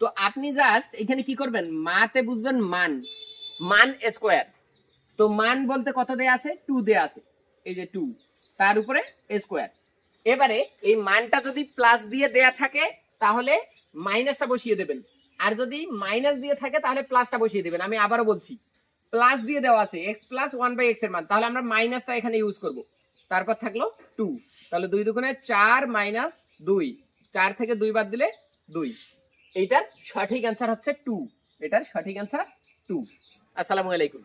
তো আপনি জাস্ট এখানে কি করবেন? মাতে বুঝবেন মান। মান স্কোয়ার তো মান বলতে কত দেয়া আছে? টু দেয়া আছে। এই যে টু তার উপরে স্কোয়ার এবারে এই মানটা যদি প্লাস দিয়ে দেয়া থাকে, তাহলে মাইনাসটা বসিয়ে দেবেন। আর যদি মাইনাস দিয়ে থাকে, তাহলে প্লাসটা বসিয়ে দেবেন। আমি আবারও বলছি। প্লাস দিয়ে দেওয়া আছে। এক্স প্লাস ওয়ান বাই এক্সের মান। তাহলে আমরা মাইনাসটা এখানে ইউজ করব। তারপর থাকল টু তাহলে দুই দুগুণে চার মাইনাস দুই। চার থেকে দুই বাদ দিলে দুই। এইটার সঠিক অ্যান্সার হচ্ছে টু এটার সঠিক অ্যান্সার টু আসসালামু আলাইকুম।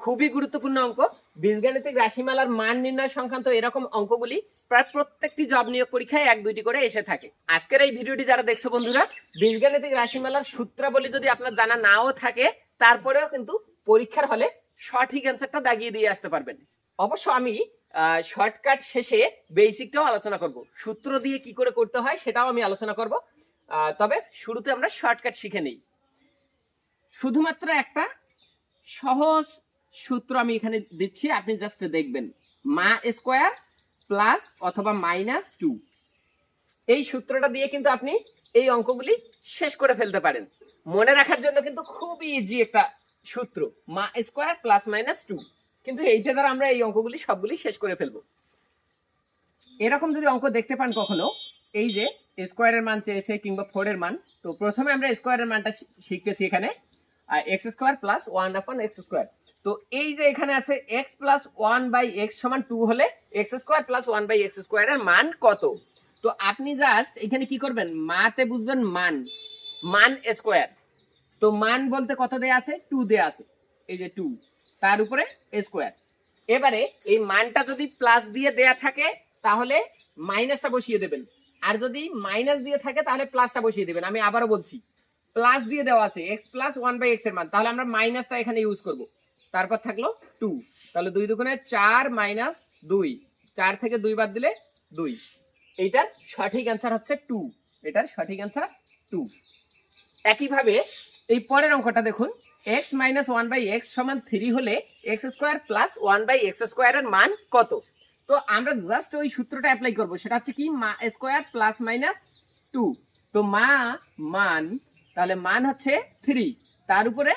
খুবই গুরুত্বপূর্ণ অঙ্ক। বীজগাণিতিক রাশিমালার মান নির্ণয় সংক্রান্ত এরকম অঙ্কগুলি প্রায় প্রত্যেকটি জব নিয়োগ পরীক্ষায় এক দুইটি করে এসে থাকে। আজকের এই ভিডিওটি যারা দেখছ বন্ধুরা, বীজগাণিতিক রাশিমালার সূত্রাবলী যদি আপনার জানা নাও থাকে, তারপরেও কিন্তু পরীক্ষার হলে সঠিক অ্যান্সারটা দাগিয়ে দিয়ে আসতে পারবেন। অবশ্য আমি শর্টকাট শেষে বেসিকটাও আলোচনা করব। সূত্র দিয়ে কি করে করতে হয় সেটাও আমি আলোচনা করব। তবে শুরুতে আমরা শর্টকাট শিখে নেই। শুধুমাত্র একটা সহজ সূত্র আমি এখানে দিচ্ছি, আপনি জাস্ট দেখবেন। মা স্কোয়ার প্লাস অথবা মাইনাস টু এই সূত্রটা দিয়ে কিন্তু আপনি এই অঙ্কগুলি শেষ করে ফেলতে পারেন। মনে রাখার জন্য কিন্তু খুবই ইজি একটা সূত্র, মা স্কোয়ার প্লাস মাইনাস টু কিন্তু এইটা দ্বারা আমরা এই অঙ্কগুলি সবগুলি শেষ করে ফেলব। এরকম যদি অঙ্ক দেখতে পান কখনো এই যে স্কোয়ারের মান চেয়েছে কিংবা ফোর এর মান, তো প্রথমে আমরা স্কোয়ারের মানটা শিখতেছি এখানে। আর x square plus one upon x square তো এই যে এখানে আছে x plus one by x সমান টু হলে x square plus one by x স্কোয়ারের মান কত? তো আপনি জাস্ট এখানে কি করবেন? মাতে বুঝবেন মান। মান স্কোয়ার তো মান বলতে কত দেয়া আছে? টু দেয়া আছে। এই যে টু তার উপরে স্কোয়ার এবারে এই মানটা যদি প্লাস দিয়ে দেয়া থাকে, তাহলে মাইনাসটা বসিয়ে দেবেন। আর যদি মাইনাস দিয়ে থাকে, তাহলে প্লাসটা বসিয়ে দেবেন। আমি আবারও বলছি প্লাস দিয়ে দেওয়া আছে এক্স প্লাস ওয়ান বাই এক্সের মান। তাহলে আমরা মাইনাসটা এখানে ইউজ করব। তারপর থাকল টু তাহলে দুই দুগুণে চার মাইনাস দুই। চার থেকে দুই বাদ দিলে দুই। এইটার সঠিক অ্যান্সার হচ্ছে টু এটার সঠিক অ্যান্সার টু একইভাবে এই পরের অঙ্কটা দেখুন x minus one by x সমান থ্রি হলে x square plus one by x স্কোয়ারের মান কত? তো আমরা জাস্ট ওই সূত্রটা অ্যাপ্লাই করব। সেটা হচ্ছে কি, মা স্কোয়ার প্লাস মাইনাস টু তো মা মান, তাহলে মান হচ্ছে থ্রি তার উপরে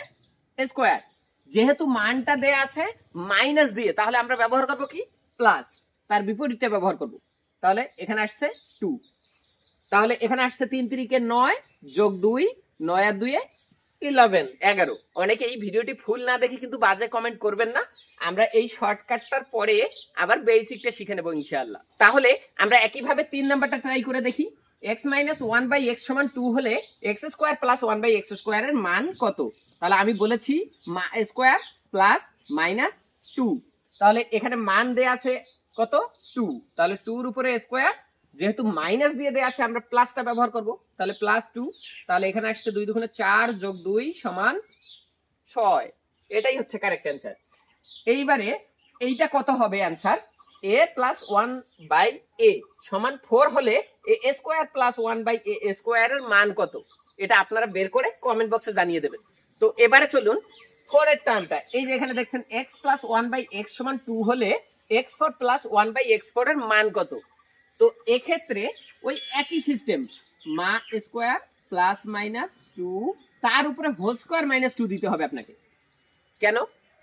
স্কোয়ার যেহেতু মানটা দেয়া আছে মাইনাস দিয়ে, তাহলে আমরা ব্যবহার করব কি? প্লাস তার বিপরীতটা ব্যবহার করব। তাহলে এখানে আসছে টু তাহলে এখানে আসছে তিন তিরিকে নয় যোগ দুই, নয় আর দুইয়ে ইলেভেন, এগারো। অনেকে এই ভিডিওটি ফুল না দেখে কিন্তু বাজে কমেন্ট করবেন না। আমরা এই শর্টকাটটার পরে আবার বেসিকটা শিখে নেব ইনশাআল্লাহ। তাহলে আমরা একইভাবে তিন নাম্বারটা ট্রাই করে দেখি। X minus one by x সমান টু হলে x square plus one by x স্কোয়ারের মান কত? তাহলে আমি বলেছি স্কোয়ার প্লাস মাইনাস টু তাহলে এখানে মান দেয়া আছে কত? টু তাহলে টুর উপরে স্কোয়ার যেহেতু মাইনাস দিয়ে দেয়া আছে, আমরা প্লাসটা ব্যবহার করব। তাহলে প্লাস টু তাহলে এখানে আসছে দুই দুগুণে চার যোগ দুই সমান ছয়। এটাই হচ্ছে কারেক্ট অ্যান্সার এইবারে এইটা কত হবে answer a plus one by a সমান ফোর হলে a square plus one by a স্কোয়ারের মান কত? এটা আপনারা বের করে কমেন্ট বক্সে জানিয়ে দেবেন। তো এবারে চলুন ফোর এর টার্মটা এই যে এখানে দেখছেন x plus one by x সমান টু হলে x four plus one by x four এর মান কত? তো এক্ষেত্রে ওই একই সিস্টেম মা স্কোয়ার প্লাস মাইনাস টু তার উপরে হোল স্কোয়ার মাইনাস টু দিতে হবে আপনাকে। কেন?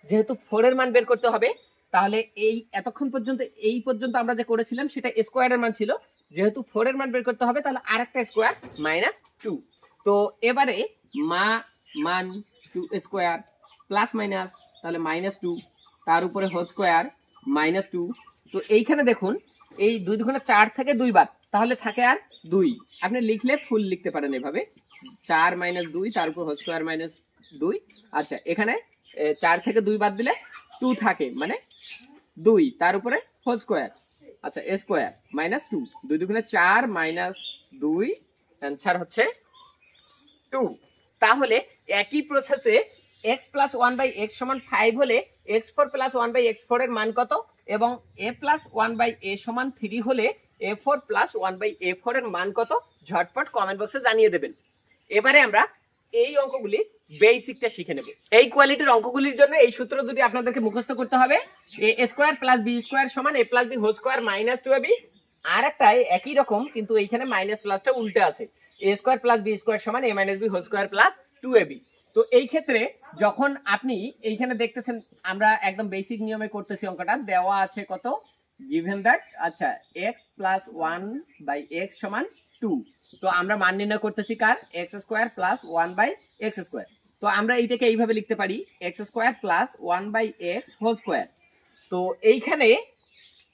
যেহেতু ফোর এর মান বের করতে হবে, তাহলে এই এতক্ষণ পর্যন্ত, এই পর্যন্ত আমরা যে করেছিলাম, সেটা স্কোয়ারের মান ছিল। যেহেতু ফোর এর মান বের করতে হবে, তাহলে আরেকটা স্কোয়ার মাইনাস টু তো এবারে মা মান টু স্কোয়ার প্লাস মাইনাস তাহলে মাইনাস টু তার উপরে হোল স্কোয়ার মাইনাস টু তো এইখানে দেখুন এই দুই দুগুণে চার থেকে দুই বাদ। তাহলে থাকে আর দুই। আপনি লিখলে ফুল লিখতে পারেন এভাবে। চার মাইনাস দুই, তার উপর হোল স্কোয়ার মাইনাস দুই। আচ্ছা এখানে চার থেকে দুই বাদ দিলে টু থাকে মানে দুই, তার উপরে হোল স্কোয়ার। আচ্ছা এ স্কোয়ার মাইনাস টু দুই দুগুণে চার মাইনাস দুই অ্যান্সার হচ্ছে টু তাহলে একই প্রসেসে x plus one by x সমান ফাইভ হলে x four plus one by x four এর মান কত? এবং a plus one by a সমান থ্রি হলে a four plus one by a four এর মান কত? ঝটপট কমেন্ট বক্সে জানিয়ে দেবেন। এবারে আমরা এই অঙ্কগুলি বেসিকটা শিখে নেব। এই কোয়ালিটির অঙ্কগুলির জন্য এই সূত্র দুটি আপনাদেরকে মুখস্থ করতে হবে। A square plus b square সমান a plus b whole square minus two b আর একটা একই রকম, কিন্তু এইখানে মাইনাস প্লাসটা উল্টে আছে। A square plus b square সমান a minus b whole square plus two a b তো এই ক্ষেত্রে যখন আপনি এইখানে দেখতেছেন, আমরা একদম বেসিক নিয়মে করতেছি অঙ্কটা, দেওয়া আছে কত? গিভেন দ্যাট আচ্ছা x plus one by x সমান টু তো আমরা মান নির্ণয় করতেছি কার? X square plus one by x square তো আমরা এইটাকে এইভাবে লিখতে পারি x square plus one by x whole square তো এইখানে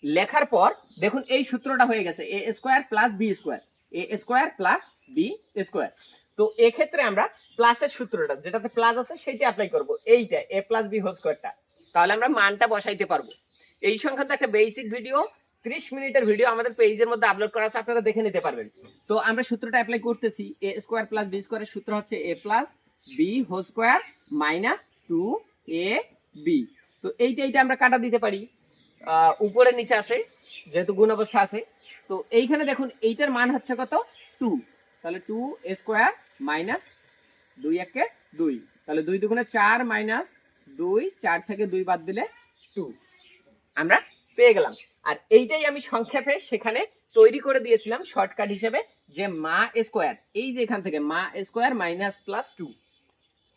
লেখার পর, দেখুন এই সূত্রটা হয়ে গেছে a square plus b square a square plus b square তো এক্ষেত্রে আমরা প্লাসের সূত্রটা, যেটাতে প্লাস আছে সেটা অ্যাপ্লাই করব। এইটা এ প্লাস বি হোল স্কোয়ারটা তাহলে আমরা মানটা বসাইতে পারব। এই সংক্রান্ত একটা বেসিক ভিডিও ত্রিশ মিনিটের ভিডিও আমাদের পেজের মধ্যে আপলোড করা আছে, আপনারা দেখে নিতে পারবেন। তো আমরা সূত্রটা অ্যাপ্লাই করতেছি। এ স্কোয়ার প্লাস বি স্কোয়ারের সূত্র হচ্ছে a plus b whole square minus two a b তো এইটা এইটা আমরা কাটা দিতে পারি। উপরে নিচে আছে, যেহেতু গুণ অবস্থা আছে। তো এইখানে দেখুন, এইটার মান হচ্ছে কত? টু তাহলে টু স্কোয়ার মাইনাস দুই একে দুই। তাহলে দুই দুগুণে চার মাইনাস দুই, চার থেকে দুই বাদ দিলে টু আমরা পেয়ে গেলাম। আর এইটাই আমি সংক্ষেপে সেখানে তৈরি করে দিয়েছিলাম শর্টকাট হিসেবে যে মা স্কোয়ার এই যে এখান থেকে মা স্কোয়ার মাইনাস প্লাস টু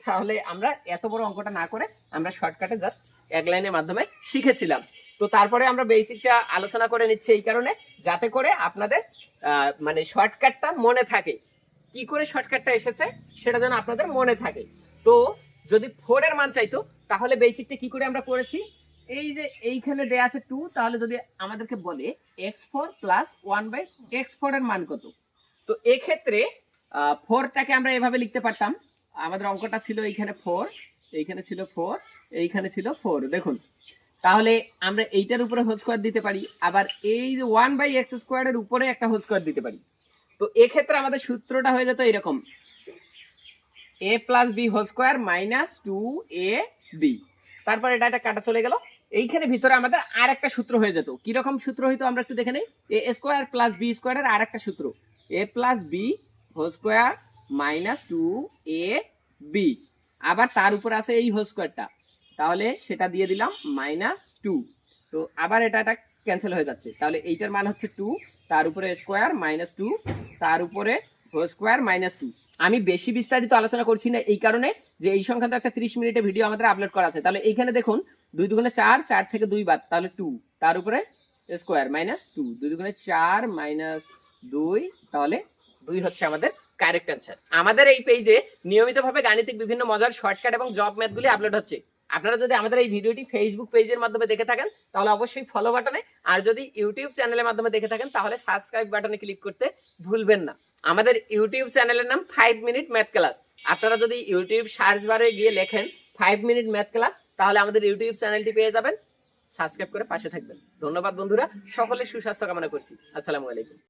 তাহলে আমরা এত বড় অঙ্কটা না করে আমরা শর্টকাটে জাস্ট এক লাইনের মাধ্যমে শিখেছিলাম। তো তারপরে আমরা বেসিকটা আলোচনা করে নিচ্ছি এই কারণে, যাতে করে আপনাদের মানে শর্টকাটটা মনে থাকে। কি করে শর্টকাটটা এসেছে সেটা যেন আপনাদের মনে থাকে। তো যদি ফোর এর মান চাইতো, তাহলে বেসিকটা কি করে আমরা করেছি? এই যে এইখানে দেয়া আছে টু তাহলে যদি আমাদেরকে বলে x four plus one by x four এর মান কত? তো এক্ষেত্রে ফোরটাকে আমরা এভাবে লিখতে পারতাম। আমাদের অঙ্কটা ছিল এইখানে ফোর এইখানে ছিল ফোর এইখানে ছিল ফোর দেখুন তাহলে আমরা এইটার উপরে হোল স্কোয়ার দিতে পারি, আবার এই যে ওয়ান বাই এক্স স্কোয়ারের উপরে একটা হোল স্কোয়ার দিতে পারি। তো এক্ষেত্রে আমাদের সূত্রটা হয়ে যেত এরকম, a plus b whole square minus two a b. তারপর এটা একটা কাটা চলে গেল, এইখানে ভিতরে আমাদের আর একটা সূত্র হয়ে যেত। কীরকম সূত্র হইতো আমরা একটু দেখে নেই? এ স্কোয়ার প্লাস বি স্কোয়ারের আর একটা সূত্র। A plus b whole square minus two a b. আবার তার উপর আছে এই হোল স্কোয়ারটা। তাহলে সেটা দিয়ে দিলাম মাইনাস টু তো আবার এটা একটা ক্যান্সেল হয়ে যাচ্ছে। তাহলে এইটার মান হচ্ছে টু তার উপরে স্কোয়ার মাইনাস টু তার উপরে স্কোয়ার মাইনাস টু আমি বেশি বিস্তারিত আলোচনা করছি না এই কারণে যে এই সংক্রান্ত একটা ত্রিশ মিনিটের ভিডিও আমাদের আপলোড করা আছে। তাহলে এইখানে দেখুন, দুই দুগুণে চার চার থেকে দুই বাদ, তাহলে টু তার উপরে স্কোয়ার মাইনাস টু দুই দুগুণে চার মাইনাস দুই, তাহলে দুই হচ্ছে আমাদের কারেক্ট অ্যান্সার আমাদের এই পেজে নিয়মিতভাবে গাণিতিক বিভিন্ন মজার শর্টকাট এবং জব ম্যাথগুলি আপলোড হচ্ছে। আপনারা যদি আমাদের এই ভিডিওটি ফেসবুক পেজের মাধ্যমে দেখে থাকেন, তাহলে অবশ্যই ফলো বাটনে আর যদি ইউটিউব চ্যানেলের মাধ্যমে দেখে থাকেন, তাহলে সাবস্ক্রাইব বাটনে ক্লিক করতে ভুলবেন না। আমাদের ইউটিউব চ্যানেলের নাম ফাইভ মিনিট ম্যাথ ক্লাস আপনারা যদি ইউটিউব সার্চ বারে গিয়ে লেখেন ফাইভ মিনিট ম্যাথ ক্লাস তাহলে আমাদের ইউটিউব চ্যানেলটি পেয়ে যাবেন। সাবস্ক্রাইব করে পাশে থাকবেন। ধন্যবাদ বন্ধুরা। সকলের সুস্বাস্থ্য কামনা করছি। আসসালামু আলাইকুম।